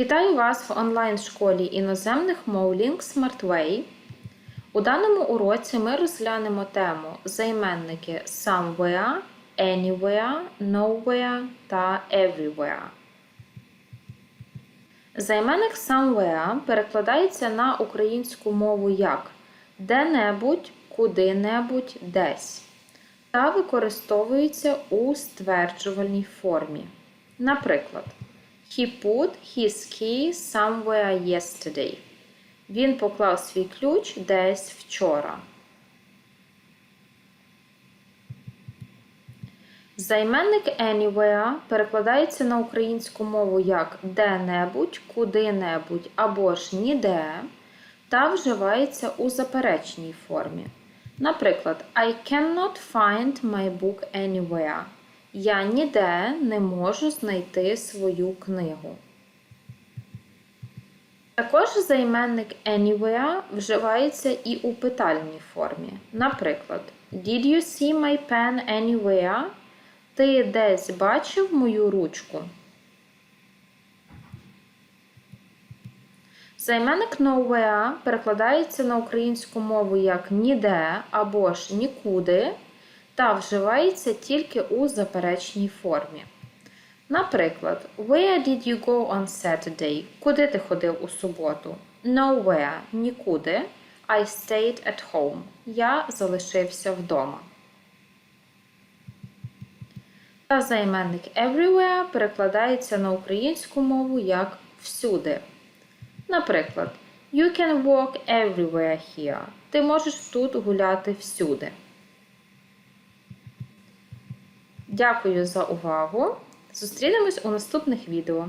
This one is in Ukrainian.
Вітаю вас в онлайн-школі іноземних мов Link SmartWay. У даному уроці ми розглянемо тему займенники somewhere, anywhere, nowhere та everywhere. Займенник somewhere перекладається на українську мову як де-небудь, куди-небудь, десь та використовується у стверджувальній формі. Наприклад, He put his key somewhere yesterday. Він поклав свій ключ десь вчора. Займенник anywhere перекладається на українську мову як де-небудь, куди-небудь або ж ніде та вживається у заперечній формі. Наприклад, I cannot find my book anywhere. Я ніде не можу знайти свою книгу. Також займенник anywhere вживається і у питальній формі. Наприклад, Did you see my pen anywhere? Ти десь бачив мою ручку? Займенник nowhere перекладається на українську мову як ніде або ж нікуди та вживається тільки у заперечній формі. Наприклад, Where did you go on Saturday? Куди ти ходив у суботу? Nowhere нікуди. I stayed at home. Я залишився вдома. Та займенник everywhere перекладається на українську мову як всюди. Наприклад, You can walk everywhere here. Ти можеш тут гуляти всюди. Дякую за увагу! Зустрінемось у наступних відео.